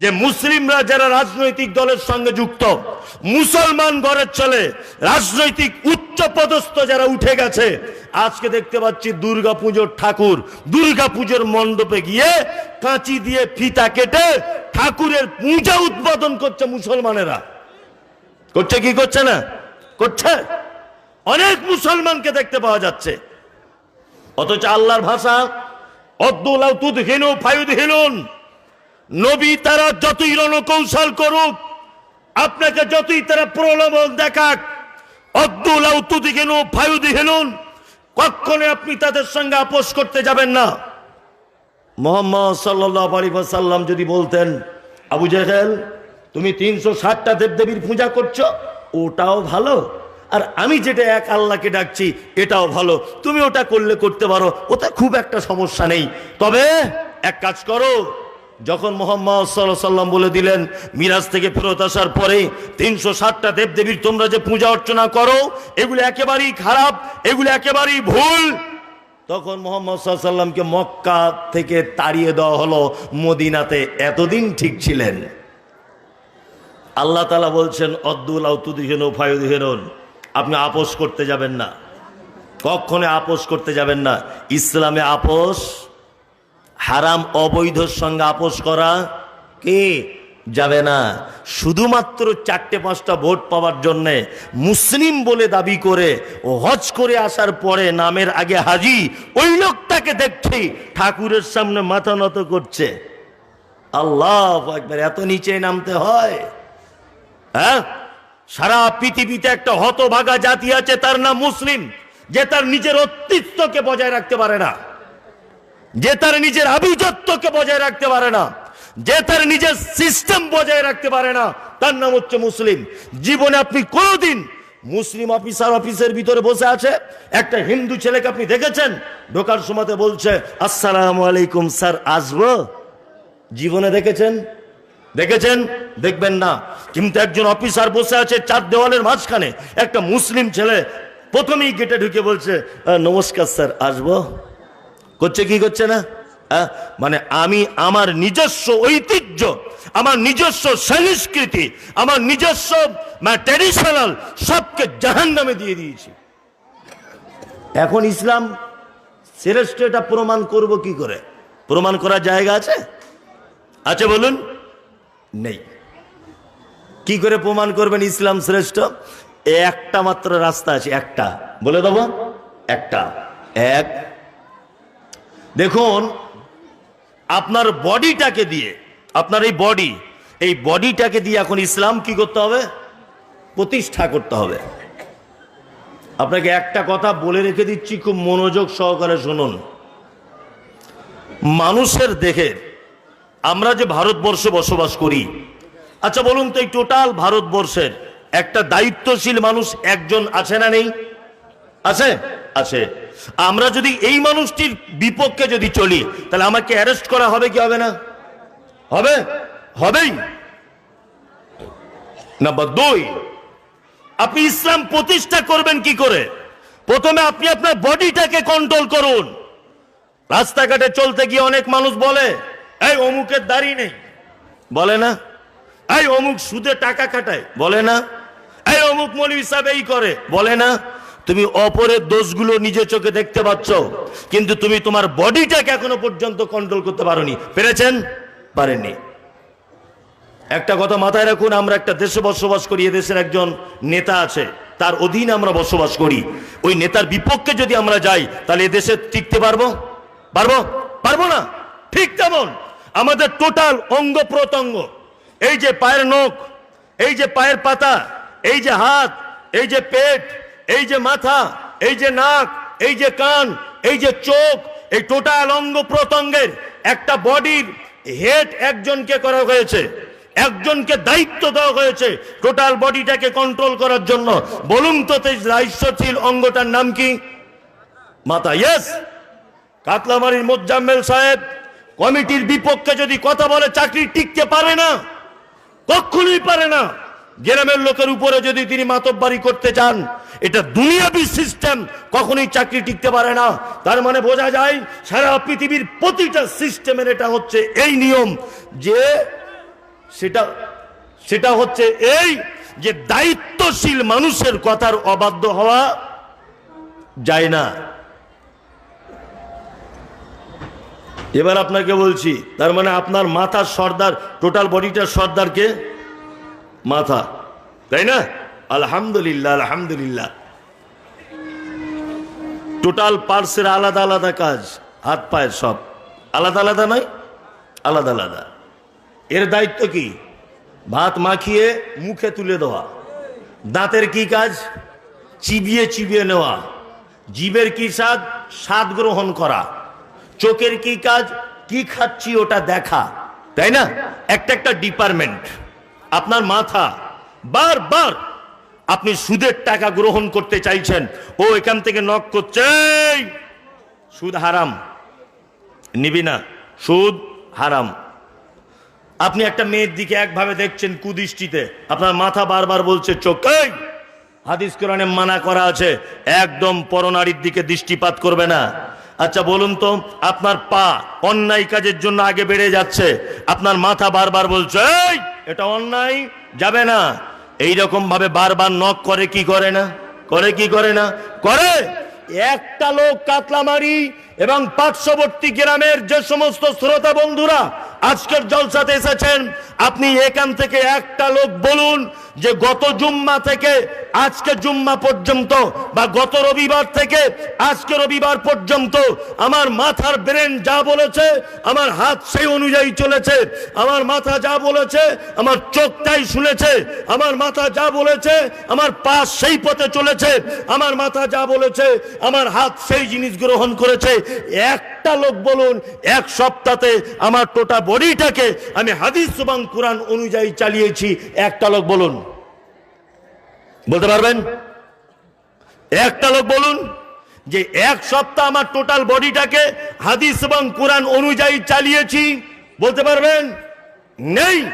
যে মুসলিমরা যারা রাজনৈতিক দলের সঙ্গে যুক্ত, মুসলমান ঘরের চলে, রাজনৈতিক উচ্চ পদস্থ যারা উঠে গেছে, আজকে দেখতে পাচ্ছি দুর্গা পুজোর ঠাকুর দুর্গা পুজোর মণ্ডপে গিয়ে কাঁচি দিয়ে ফিতা কেটে ঠাকুরের পূজা উদ্বোধন করছে মুসলমানেরা। করছে কি করছে না? করছে? অনেক মুসলমানকে দেখতে পাওয়া যাচ্ছে। অথচ আল্লাহর ভাষা, অদ্দুলাউ তুদ হিনু ফায়ুদ হিলুন নবী তারা যতই রণকৌশল করুক, আপনাকে যতই তারা প্রলোভন দেখাক অদ্দুলাউ তুদ হিনু ফায়ুদ হিলুন কখনো আপনি তাদের সঙ্গে আপোষ করতে যাবেন না। মোহাম্মদ সাল্লাহ আলী সাল্লাম যদি বলতেন, আবু জাহেল, তুমি তিনশো ষাটটা দেবদেবীর পূজা করছ, ওটাও ভালো। আর আমি যেটা এক আল্লাহকে ডাকছি, এটাও ভালো। তুমি ওটা করলে করতে পারো ওতে খুব একটা সমস্যা নেই। তবে এক কাজ করো যখন মোহাম্মদ সাল্লাহ সাল্লাম বলে দিলেন, মিরাজ থেকে ফেরত আসার পরে তিনশো ষাটটা দেবদেবীর তোমরা যে পূজা অর্চনা করো, এগুলো একেবারেই খারাপ, এগুলো একেবারেই ভুল। তখন মোহাম্মদ সাল্লামকে মক্কা থেকে তাড়িয়ে দেওয়া হলো, মদিনাতে এতদিন ঠিক ছিলেন। আল্লাহ তালা বলছেন, অদ্দুল আউতুদিহেন ফায়ুদিহেন আপনি আপোষ করতে যাবেন না। কখনো আপোষ করতে যাবেন না। ইসলামে আপোষ হারাম অবৈধর সঙ্গে আপোষ করা কে? যাবে না। শুধুমাত্র চারটে, পাঁচটা ভোট পাওয়ার জন্যে মুসলিম বলে দাবি করে ও হজ করে আসার পরে নামের আগে হাজি, ওই লোকটাকে দেখছি ঠাকুরের সামনে মাথা নত করছে। আল্লাহ একবার এত নিচে নামতে হয়। হ্যাঁ? সারা পৃথিবীতে একটা হতভাগা জাতি আছে, তার নাম মুসলিম, যে তার নিজের অস্তিত্বকে বজায় রাখতে পারে না। যে তার নিজের আভিজাত্যকে বজায় রাখতে পারে না যে তার নিজের সিস্টেম বজায় রাখতে পারে না তার নাম হচ্ছে মুসলিম। জীবনে আপনি কোনোদিন মুসলিম অফিসার অফিসের ভিতরে বসে আছে একটা হিন্দু ছেলেকে আপনি দেখেছেন ঢোকার সময়তে বলছে আসসালামু আলাইকুম স্যার আসব? জীবনে দেখেছেন? দেখেছেন? দেখবেন না। কিন্তু একজন অফিসার বসে আছে চার দেওয়ালের মাঝখানে একটা মুসলিম ছেলে প্রথমেই গেটে ঢুকে বলছে "আহ, নমস্কার স্যার আসব? করছে কি করছে না? মানে আমি আমার নিজস্ব ঐতিহ্য, আমার নিজস্ব সংস্কৃতি, আমার নিজস্ব ট্র্যাডিশনাল সবকে জাহান নামে দিয়ে দিয়েছি। এখন ইসলাম শ্রেষ্ঠ এটা প্রমাণ করব কি করে? প্রমাণ করার জায়গা আছে? আছে বলুন? নেই। কি করে প্রমাণ করবেন ইসলাম শ্রেষ্ঠ? একটা মাত্র রাস্তা আছে, একটা। বলে দেবো, একটা। এক দেখুন, আপনার বডিটাকে দিয়ে, আপনার এই বডি, এই বডিটাকে দিয়ে এখন ইসলাম কি করতে হবে? প্রতিষ্ঠা করতে হবে। আপনাকে একটা কথা বলে রেখে দিচ্ছি, খুব মনোযোগ সহকারে শুনুন। মানুষের দেখে আমরা যে ভারতবর্ষে বসবাস করি আচ্ছা বলুন তো এই টোটাল ভারতবর্ষের একটা দায়িত্বশীল মানুষ একজন আছে না নেই? আছে? আছে। আমরা যদি এই মানুষটির বিপক্ষে যদি চলি, তাহলে আমাকে অ্যারেস্ট করা হবে কি হবে না? হবে? হবেই। নাম্বার দুই, আপনি ইসলাম প্রতিষ্ঠা করবেন কি করে? প্রথমে আপনি আপনার বডিটাকে কন্ট্রোল করুন। রাস্তাঘাটে চলতে গিয়ে অনেক মানুষ বলে, এই অমুকের দাড়ি নেই। বলে না। এই অমুক সুদে টাকা খাটায়। বলে না। এই অমুক মৌলী সাহেব এই করে। বলে না। তুমি অপরের দোষগুলো নিজে চোখে দেখতে পাচ্ছ, কিন্তু তুমি তোমার বডিটাকে এখনও পর্যন্ত কন্ট্রোল করতে পারোনি। পেরেছেন? পারেননি। একটা কথা মাথায় রাখুন, আমরা একটা দেশে বসবাস করি দেশের একজন নেতা আছে, তার অধীনে আমরা বসবাস করি। ওই নেতার বিপক্ষে যদি আমরা যাই, তাহলে এ দেশে টিকতে পারব? পারব? পারব না? ঠিক তেমন। আমাদের টোটাল অঙ্গ প্রত্যঙ্গ, এই যে পায়ের নখ, এই যে পায়ের পাতা, এই যে হাত, এই যে পেট এই যে মাথা, এই যে নাক, এই যে কান, এই যে চোখ, এই টোটাল অঙ্গ প্রত্যঙ্গের একটা বডির হেড একজনকে করা হয়েছে, একজনকে দায়িত্ব দেওয়া হয়েছে টোটাল বডিটাকে কন্ট্রোল করার জন্য। বলুন তো দায়িত্বশীল অঙ্গটার নাম কি? মাথা ইয়েস কাতলামারির মোজ্জাম্মেল সাহেব কমিটির বিপক্ষে যদি কথা বলে, চাকরি টিকতে পারে না, কখনোই পারে না। গ্রামের লোকের উপরে যদি তিনি মাতব্বারি করতে চান, এটা দুনিয়াবি সিস্টেম কখনোই চাকরি টিকতে পারে না। তার মানে বোঝা যায়, সারা পৃথিবীর প্রতিটা সিস্টেমের এটা হচ্ছে এই নিয়ম, যে সেটা সেটা হচ্ছে এই যে দায়িত্বশীল মানুষের কথার অবাধ্য হওয়া যায় না। এবার আপনাকে বলছি, তার মানে আপনার মাথার সর্দার টোটাল বডিটার সর্দারকে মাথা, তাই না? আলহামদুলিল্লাহ আলহামদুলিল্লাহ। টোটাল পার্সের আলাদা আলাদা কাজ, হাত, পায়ের সব। আলাদা আলাদা নয়, আলাদা আলাদা। এর দায়িত্ব কি? ভাত মাখিয়ে মুখে তুলে দেওয়া। দাঁতের কি কাজ? চিবিয়ে চিবিয়ে নেওয়া। জীবের কি স্বাদ? স্বাদ গ্রহণ করা। চোখের কি কাজ? কি খাচ্ছি ওটা দেখা। তাই না? একটা একটা ডিপার্টমেন্ট আপনার মাথা বারবার আপনি সুদের টাকা গ্রহণ করতে চাইছেন ও এখান থেকে নক করছে সুদ হারাম নিবি না সুদ হারাম। আপনি একটা মেয়ের দিকে একভাবে দেখছেন কুদৃষ্টিতে আপনার মাথা বারবার বলছে চোখে হাদিস কোরআনে মানা করা আছে একদম পরনারীর দিকে দৃষ্টিপাত করবে না। আচ্ছা বলুন তো আপনার পা অন্যায় কাজের জন্য আগে বেড়ে যাচ্ছে আপনার মাথা বারবার বলছে "এই, এটা অন্যায়, যাবে না। এই রকম ভাবে বারবার নখ করে কি করে না? করে কি করে না? করে! একটা লোক কাতলামারি এবং পার্শ্ববর্তী গ্রামের যে সমস্ত শ্রোতা বন্ধুরা আজকের জলসাতে এসেছেন, আপনি এখান থেকে একটা লোক বলুন যে গত জুম্মা থেকে আজকে জুম্মা পর্যন্ত বা গত রবিবার থেকে আজকে রবিবার পর্যন্ত আমার মাথার ব্রেন যা বলেছে, আমার হাত সেই অনুযায়ী চলেছে, আমার মাথা যা বলেছে, আমার চোখটাই শুনেছে, আমার মাথা যা বলেছে, আমার পা সেই পথে চলেছে, আমার মাথা যা বলেছে, আমার হাত সেই জিনিস গ্রহণ করেছে। একটা লোক বলুন, এক সপ্তাহে আমার টোটা বডিটাকে আমি হাদিস এবং কোরআন অনুযায়ী চালিয়েছি। একটা লোক বলুন। বলতে পারবেন? একটা লোক বলুন যে এক সপ্তাহ আমার টোটাল বডিটাকে হাদিস এবং কোরআন অনুযায়ী চালিয়েছি। বলতে পারবেন? নেই।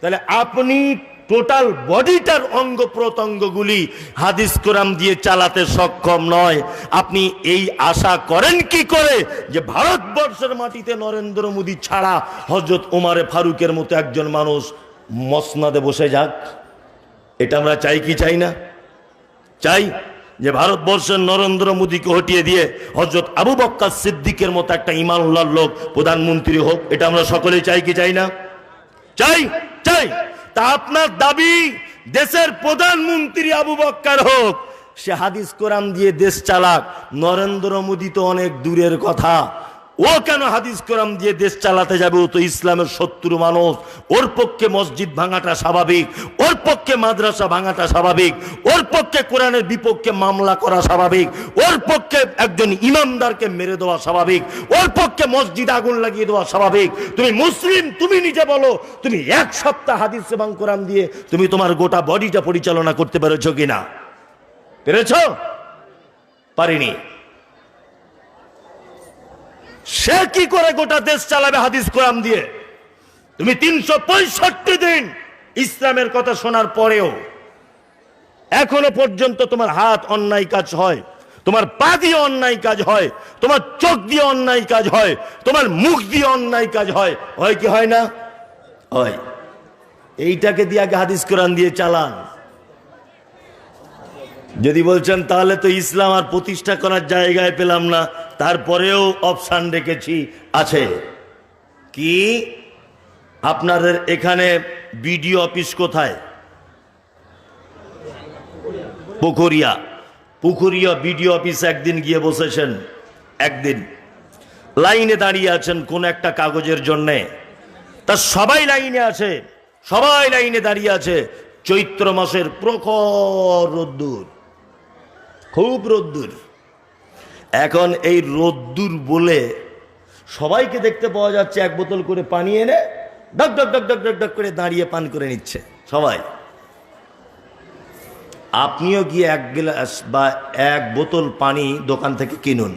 তাহলে আপনি টোটাল বডিটার অঙ্গ প্রত্যঙ্গগুলি হাদিস কোরআন দিয়ে চালাতে সক্ষম নয়। আপনি এই আশা করেন কি করে যে ভারতবর্ষের মাটিতে নরেন্দ্র মোদী ছাড়া হজরত ওমারে ফারুকের মতো একজন মানুষ মসনাদে বসে যাক? এটা আমরা চাই কি চাই না? চাই যে ভারতবর্ষের নরেন্দ্র মোদীকে হটিয়ে দিয়ে হজরত আবু বক্কা সিদ্দিকের মতো একটা ইমানুল্লাহ লোক প্রধানমন্ত্রী হোক, এটা আমরা সকলেই চাই কি চাই না? চাই চাই। তা আপনার দাবি দেশের প্রধানমন্ত্রী আবু বক্কার হোক, সে হাদিস কোরআন দিয়ে দেশ চালাক। নরেন্দ্র মোদী তো অনেক দূরের কথা। ও কেন হাদিস কোরআন দিয়ে দেশ চালাতে যাবে? ও তো ইসলামের শত্রু মানুষ। ওর পক্ষে মসজিদ ভাঙাটা স্বাভাবিক। ওর পক্ষে মাদ্রাসা ভাঙাটা স্বাভাবিক। ওর পক্ষে কোরআনের বিপক্ষে মামলা করা স্বাভাবিক। ওর পক্ষে একজন ইমামদারকে মেরে দেওয়া স্বাভাবিক। ওর পক্ষে মসজিদ আগুন লাগিয়ে দেওয়া স্বাভাবিক। তুমি মুসলিম, তুমি নিজে বলো, তুমি এক সপ্তাহ হাদিস এবং কোরআন দিয়ে তুমি তোমার গোটা বডিটা পরিচালনা করতে পেরেছ কিনা? পেরেছ? পারিনি। সে কি করে গোটা দেশ চালাবে হাদিস কোরআন দিয়ে? তুমি তিনশো পঁয়ষট্টি দিন ইসলামের কথা শোনার পরেও এখনও পর্যন্ত তোমার হাত অন্যায় কাজ হয়, তোমার পা দিয়ে অন্যায় কাজ হয়, তোমার চোখ দিয়ে অন্যায় কাজ হয়, তোমার মুখ দিয়ে অন্যায় কাজ হয়। হয় কি হয় না? হয়। এইটাকে দিয়ে আগে হাদিস কোরআন দিয়ে চালান। যদি বলছেন, তাহলে তো ইসলাম আর প্রতিষ্ঠা করার জায়গায় পেলাম না, তারপরেও অপশান রেখেছি, আছে। কি? আপনাদের এখানে বিডিও অফিস কোথায়? পুকুরিয়া পুকুরিয়া বিডিও অফিস একদিন গিয়ে বসেছেন, একদিন। লাইনে দাঁড়িয়ে আছেন কোন একটা কাগজের জন্যে। তা সবাই লাইনে আছে, সবাই লাইনে দাঁড়িয়ে আছে। চৈত্র মাসের প্রখর রোদ্দুর। খুব রোদ্দুর। এখন এই রোদ্দুর বলে সবাইকে দেখতে পাওয়া যাচ্ছে, এক বোতল করে পানি এনে ডক ডক ডক ডক ডক ডক করে দাঁড়িয়ে পান করে নিচ্ছে সবাই। আপনিও গিয়ে এক গ্লাস বা এক বোতল পানি দোকান থেকে কিনুন।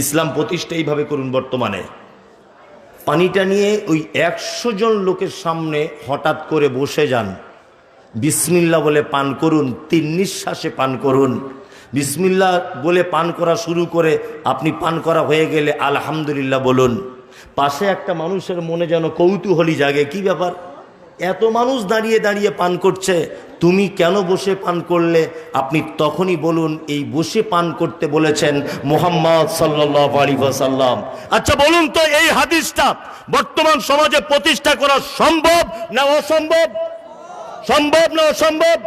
ইসলাম প্রতিষ্ঠা এইভাবে করুন বর্তমানে। পানিটা নিয়ে ওই একশো জন লোকের সামনে হঠাৎ করে বসে যান। বিসমিল্লা বলে পান করুন, তিন নিঃশ্বাসে পান করুন। বিসমিল্লা বলে পান করা শুরু করে আপনি পান করা হয়ে গেলে আলহামদুলিল্লাহ বলুন। পাশে একটা মানুষের মনে যেন কৌতূহলী জাগে। কি ব্যাপার? এত মানুষ দাঁড়িয়ে দাঁড়িয়ে পান করছে। তুমি কেন বসে পান করলে? আপনি তখনই বলুন, এই বসে পান করতে বলেছেন মোহাম্মদ সাল্লাহ সাল্লাম আচ্ছা বলুন তো, এই হাদিসটা বর্তমান সমাজে প্রতিষ্ঠা করা সম্ভব না অসম্ভব? সম্ভব না অসম্ভব?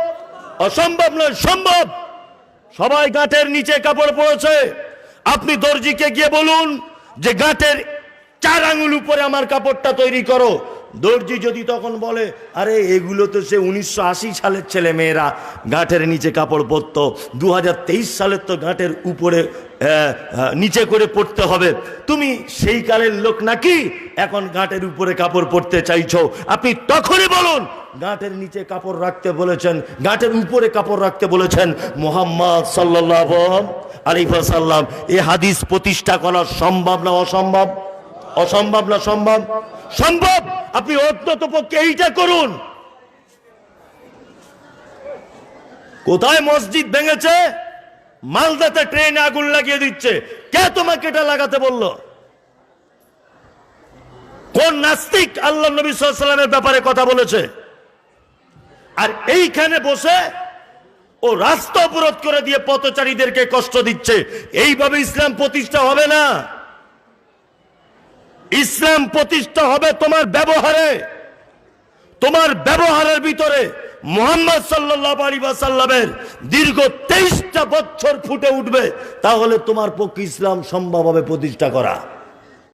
অসম্ভব নয়, সম্ভব! সবাই গাঁটের নিচে কাপড় পড়েছে আপনি দর্জিকে গিয়ে বলুন যে গাঁটের চার আঙুল উপরে আমার কাপড়টা তৈরি করো। দর্জি যদি তখন বলে, আরে, এগুলো তো সে উনিশশো আশি সালের ছেলে মেয়েরা। গাঁটের নিচে কাপড় পরতো দু হাজার তেইশ সালের তো গাঁটের উপরে নিচে করে পড়তে হবে। তুমি সেই কালের লোক নাকি? এখন গাঁটের উপরে কাপড় পরতে চাইছো। আপনি তখনই বলুন গাঁটের নিচে কাপড় রাখতে বলেছেন গাঁটের উপরে কাপড় রাখতে বলেছেন। মোহাম্মদ সাল্লাহ আলিফাসাল্লাম এ হাদিস প্রতিষ্ঠা করা সম্ভব না অসম্ভব? অসম্ভব না সম্ভব? সম্ভব! আপনি অত্যন্ত পক্ষে এইটা করুন! কোথায় মসজিদ ভেঙেছে? মালদাতে ট্রেনে আগুন লাগিয়ে দিচ্ছে। কে তোমাকে এটা লাগাতে বলল? কোন নাস্তিক আল্লাহ নবী সাল্লামের ব্যাপারে কথা বলেছে? আর এইখানে বসে ও রাস্তা অবরোধ করে দিয়ে পথচারীদেরকে কষ্ট দিচ্ছে। এইভাবে ইসলাম প্রতিষ্ঠা হবে না। ইসলাম প্রতিষ্ঠা হবে তোমার ব্যবহারে। তোমার ব্যবহারের ভিতরে মোহাম্মদ সাল্লাহ আলী সাল্লামের দীর্ঘ তেইশটা বছর ফুটে উঠবে, তাহলে তোমার পক্ষে ইসলাম সম্ভব হবে প্রতিষ্ঠা করা।